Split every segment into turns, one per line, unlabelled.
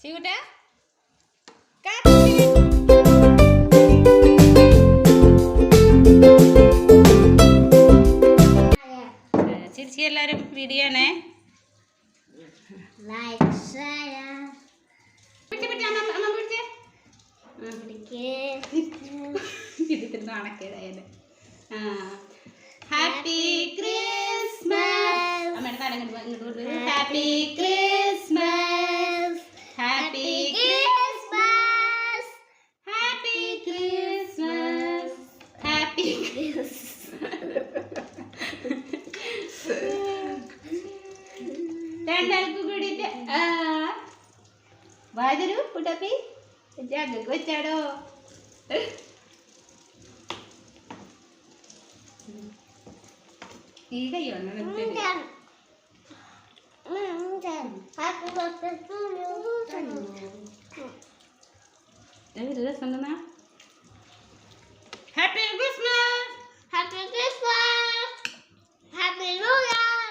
ചീകുട്ടാ ചിരിച്ചി എല്ലാവരും വീഡിയോ ആണേ
Like, share,
പിടിച്ച് തല ഇങ്ങോട്ട് ഇങ്ങോട്ട് കൊണ്ടുവരൂ happy Christmas happy
Christmas.
Happy Christmas happy രണ്ടാൾക്ക് കൂടിയിട്ട് ആ വാതിരു കുട്ടപ്പി ജഗ്ഗക്ക് വെച്ചാടോ ഈ കൈ വന്നു
Happy birthday to you.
Happy Christmas
Happy Christmas. Happy New Year.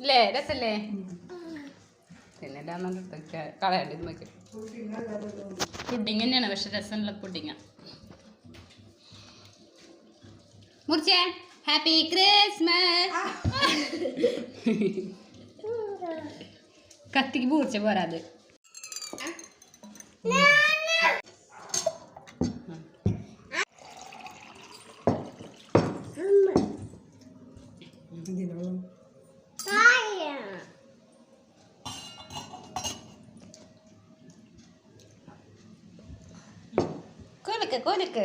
അല്ലേ രസല്ലേ? പിന്നെ കളയണ്ട നോക്കി പുഡിങ് തന്നെയാണ് പക്ഷെ രസമുള്ള പുഡിങ്ങ മുറിച്ചേ. ഹാപ്പി ക്രിസ്മസ് കത്തിക്ക് പൂർച്ച പോരാത് കൊലക്ക് കോലക്ക്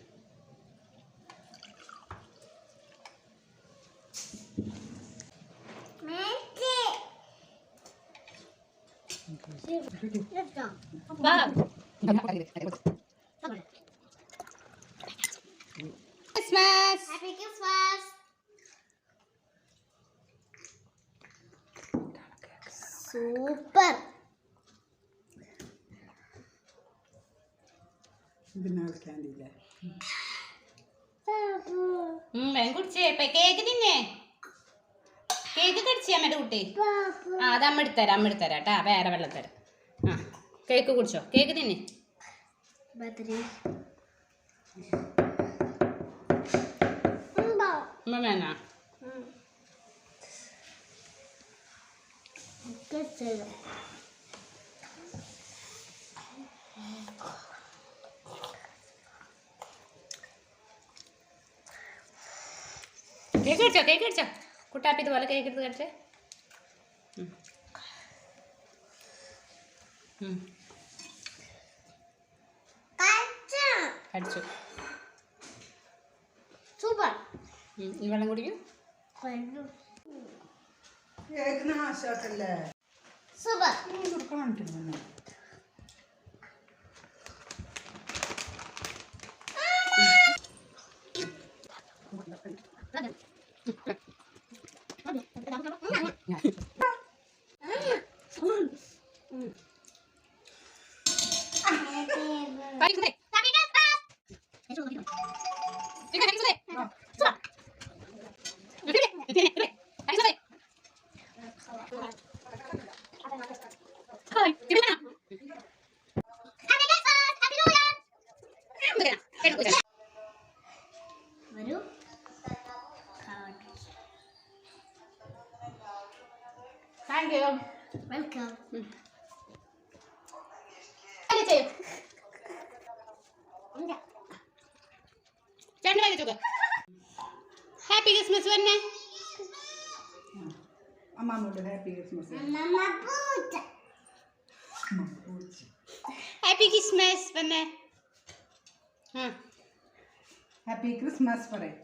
Let's go.
Christmas
Happy Christmas. Super.
ഇതിനാൾ ക്യാൻഡിയില്ലേ
വേഗം കുടിച്ചേ ഇപ്പൊ കേക്ക് തിന്നേ കേക്ക് കടിച്ചേ അമ്മയുടെ കുട്ടി? ആ അത് അമ്മ എടുത്തരാം അമ്മ എടുത്തരാം കേട്ടാ. വേറെ വെള്ളം തരാം. ആ കേക്ക് കുടിച്ചോ? കേക്ക് തിന്നെ. അമ്മ വേണ? കേക്ക് കടിച്ചോ കേക്ക് കടിച്ചോ കുട്ടാപ്പി ഇതുപോലെ കേക്ക് എടുത്ത്. ഉം. കടിച്ചു. ഉം. ഈ വെള്ളം കുടിക്കും
കേക്ക് നാശാക്കല്ലേ
Super.
കാണിക്കുന്നു
കഴിക്കുന്നേ ഇങ്ങനെ കഴിക്കുന്നേ ഇതിനെ ഇതിനെ ഇതിനെ കഴിക്കുന്നേ ഹായ് ഇതിനെ
വരൂ
താങ്ക് യു
വെൽക്കം
ചേട്ടൻ വാങ്ങിച്ചോക്ക് ഹാപ്പി ക്രിസ്മസ് വന്നെ
ഹാപ്പി ക്രിസ്മസ്
ഹാപ്പി ക്രിസ്മസ് വന്നെ
ഹാപ്പി ക്രിസ്മസ് പറയും.